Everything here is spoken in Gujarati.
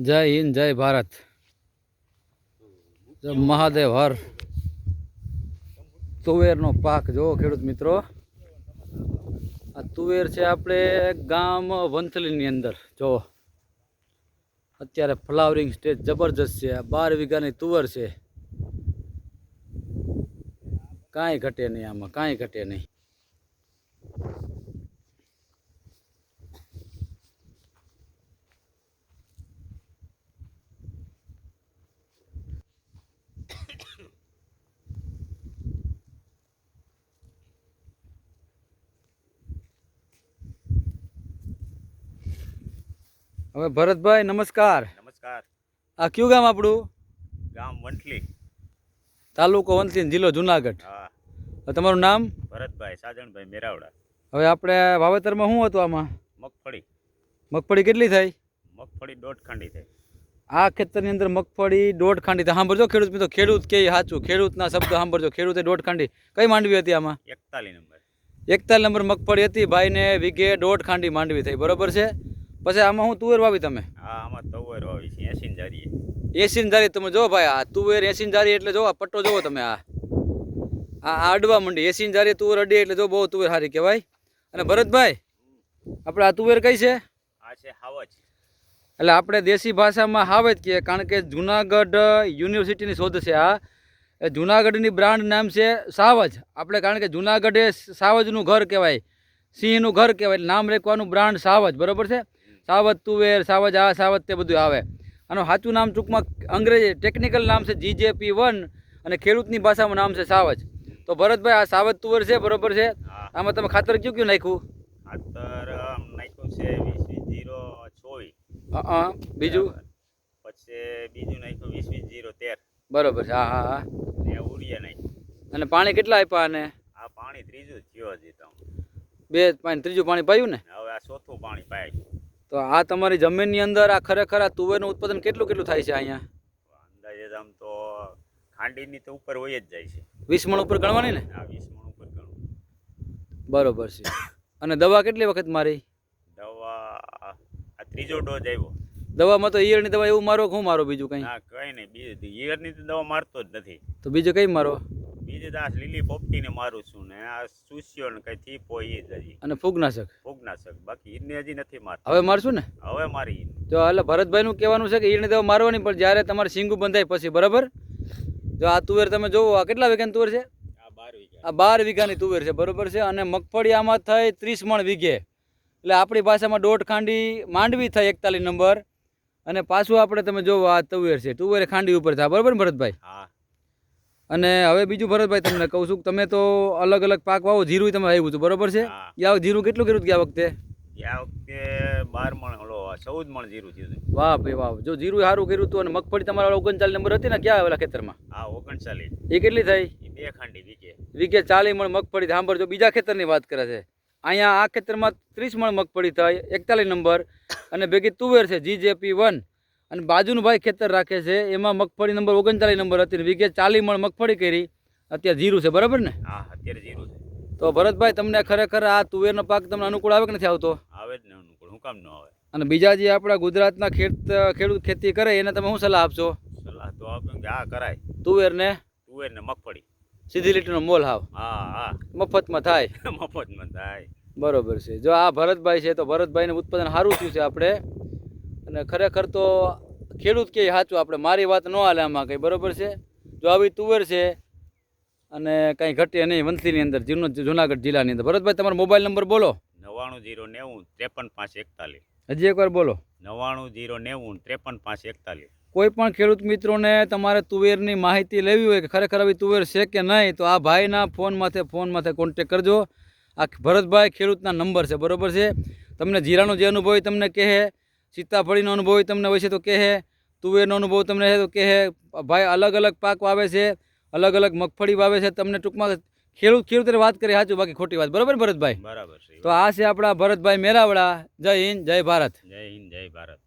જય હિન્દ, જય ભારત. મહાદેવ, હર. તુવેરનો પાક જો ખેડૂત મિત્રો. આ તુવેર છે આપણે ગામ વંથલીની અંદર જો અત્યારે ફ્લાવરિંગ સ્ટેજ જબરજસ્ત છે. આ બાર વીઘાની તુવર છે. કાંઈ ઘટે નહીં આમાં, કાંઈ ઘટે નહીં. હવે ભરતભાઈ નમસ્કાર. નમસ્કાર. આ કયું ગામ આપણું? ગામ વંટલી તાલુકો વંથલી જિલ્લો જુનાગઢ. હા. તમારું નામ? ભરતભાઈ સાજણભાઈ મેરાવડા. હવે આપણે વાવેતરમાં શું હતું આમાં? મગફળી. મગફળી કેટલી થઈ? મગફળી દોઢ ખાંડી થઈ. આ ખેતરની અંદર મગફળી દોઢ ખાંડી થઈ. સાંભળજો ખેડૂત મિત્રો ખેડૂત કે સાચું? ખેડૂતના શબ્દ સાંભળજો. ખેડૂતે દોઢ ખાંડી કઈ માંડવી હતી આમાં? એકતાલી નંબર. એકતાલીસ નંબર મગફળી હતી. ભાઈને વીઘે દોઢ ખાંડી માંડવી થઈ. બરોબર છે? પછી આમાં હું તુવેર વાવી તમે? આ આમાં તુવેર વાવી છે એસી જારીએ. એસી જારી તમે જો ભાઈ આ તુવેર એસી જારી એટલે જો આ પટ્ટો જોવો તમે આ. આ અડવા મંડી એસી જારી તુવેર અડી એટલે જો બહુ તુવેર સારી કહેવાય. અને ભરતભાઈ આપણે આ તુવેર કઈ છે? આ છે હાવજ. એટલે આપણે દેશી ભાષામાં હાવજ કહીએ કારણ કે જુનાગઢ યુનિવર્સિટીની શોધ છે આ. એ જુનાગઢની બ્રાન્ડ નામ છે સાવજ. આપણે કારણ કે જુનાગઢ એ સાવજનું ઘર કહેવાય સિંહનું ઘર કહેવાય એટલે નામ રેખવાનું બ્રાન્ડ સાવજ બરોબર છે? સાવજ તુવેર સાવજ આ સાવત તે બધું આવે. આનું સાચું નામ ટૂંકમાં અંગ્રેજી ટેકનિકલ નામ છે જીજેપી વન અને ખેડૂતની ભાષામાં નામ છે સાવજ તો ભરતભાઈ આ સાવજ તુવેર છે બરોબર છે? આમાં તમે ખાતર કયું કયું નાખ્યું? ખાતર આમ નાખ્યું છે વીસ જીરો છોવીસ બીજું? પછી બીજું નાખ્યું વીસ વીસ જીરો તેર. બરોબર છે હા હા હા. ને ઉરિયા નાખ્યું. અને પાણી કેટલા આપ્યા અને? આ પાણી ત્રીજું જ થયો હજી તો. બે પાણી ત્રીજું પાણી પાયું ને? હવે આ ચોથું પાણી પાય. તો આ તમારી જમીનની અંદર આ ખરેખર આ તુવેરનું ઉત્પાદન કેટલું કેટલું થાય છે અહીંયા? અંદાજે આમ તો ખાંડીની તો ઉપર હોય જ જાય છે. વીસ મણ ઉપર ગણવાની ને? આ વીસ મણ ઉપર ગણવું બરોબર છે. અને દવા કેટલી વખત મારી? દવા આ ત્રીજો ડોઝ આવ્યો દવામાં તો ઈયળની દવા એવું મારો હું મારો બીજું કંઈ? ના કંઈ નહીં બીજું ઈયરની તો દવા મારતો જ નથી. તો બીજું કંઈ મારો? બીજું તો આ લીલી પોપટીને મારું છું ને આ સુસ્યો ને કંઈ થીપ હોય એ જ અને ફૂગનાશક? ફૂગનાશક બાકી ઈરને હજી નથી મારતો. હવે મારશું ને? હવે મારી ઈર. જો એટલે ભરતભાઈનું કહેવાનું છે કે ઈયળની દવા મારવાની પણ જ્યારે તમારે સિંગુ બંધાય પછી બરાબર? જો આ તુવેર તમે જોવો આ કેટલા વીઘાની તુવેર છે? આ બાર આ બાર વીઘાની તુવેર છે બરોબર છે? અને મગફળી આમાં થઈ ત્રીસ મણ વીઘે. એટલે આપણી ભાષામાં દોઢ ખાંડી માંડવી થઈ એકતાલીસ નંબર. અને પાછું આપણે તમે જોવો આ તુવેર છે. તુવેર ખાંડી ઉપર થાય. બરોબર ભરતભાઈ? હા. અને હવે બીજું ભરતભાઈ તમને કહું છું તમે તો અલગ અલગ પાક વાવો જીરું તમે આવ્યું હતું બરોબર છે? હા. યા જીરું કેટલું કર્યું ગયા વખતે આ વખતે? બાર મણ ઓલો ચૌદ મણ જીરું થયું વાહ ભાઈ વાહ. જો જીરું સારું કર્યું હતું અને મગફળી તમારા ઓગણચાલીસ નંબર હતી ને ક્યાં આવેલા ખેતરમાં? આ ઓગણચાલીસ. એ કેટલી થઈ? બે ખાંડી વીઘે. વીઘે ચાલીસ મણ મગફળી સાંભળજો બીજા ખેતરની વાત કરે છે. અહીંયા આ ખેતરમાં ત્રીસ મણ મગફળી થઈ એકતાલીસ નંબર અને ભેગી તુવેર છે જીજેપી વન. અને બાજુનું ભાઈ ખેતર રાખે છે. એમાં મગફળી નંબર ઓગણચાલીસ નંબર હતી વીઘે ચાલીસ મણ મગફળી કરી. અત્યારે જીરું છે બરાબર ને? હા અત્યારે જીરું છે. તો ભરતભાઈ તમને ખરેખર આ તુવેરનો પાક તમને અનુકૂળ આવે કે નથી આવતો? આવે જ ને અનુકૂળ હું કામ ન આવે. અને બીજા જે આપણા ગુજરાતના ખેત ખેડૂત ખેતી કરે એને તમે શું સલાહ આપશો? સલાહ તો આપે કે આ કરાય. તુવેરને? તુવેર ને મગફળી. સીધી લીટીનો મોલ હાવ. હા હા. મફતમાં થાય. મફતમાં થાય. બરોબર છે. જો આ ભરતભાઈ છે તો ભરતભાઈને ઉત્પાદન સારું થયું છે આપણે. અને ખરેખર તો ખેડૂત કે સાચું આપણે મારી વાત ન હાલે આમાં કંઈ બરોબર છે? જો આવી તુવેર છે અને કંઈ ઘટે નહીં વંથલીની અંદર જૂનો જુનાગઢ જિલ્લાની અંદર. ભરતભાઈ તમારો મોબાઈલ નંબર બોલો. નવ્વાણું જીરો નેવું ત્રેપન પાંચ એકતાલીસ. હજી એકવાર બોલો. નવ્વાણું જીરો નેવું ત્રેપન પાંચ એકતાલીસ. કોઈ પણ ખેડૂત મિત્રોને તમારે તુવેરની માહિતી લેવી હોય કે ખરેખર આવી તુવેર છે કે નહીં તો આ ભાઈના ફોન માથે ફોન માથે કોન્ટેક કરજો. આ ભરતભાઈ ખેડૂતના નંબર છે બરાબર છે? તમને જીરાનો જે અનુભવ હોય તમને કહે. સીતાફળીનો અનુભવ તમને હોય છે તો કહે. તુવેરનો અનુભવ તમને છે તો કહે. ભાઈ અલગ અલગ પાક વાવે છે અલગ અલગ મગફળી વાવે છે. તમને ટૂંકમાં ખેડૂત ખેડૂતરે વાત કરી સાચું બાકી ખોટી વાત. બરોબર ભરતભાઈ? બરાબર તો આ છે આપણા ભરતભાઈ મેરાવડા. જય હિન્દ જય ભારત. જય હિન્દ જય ભારત.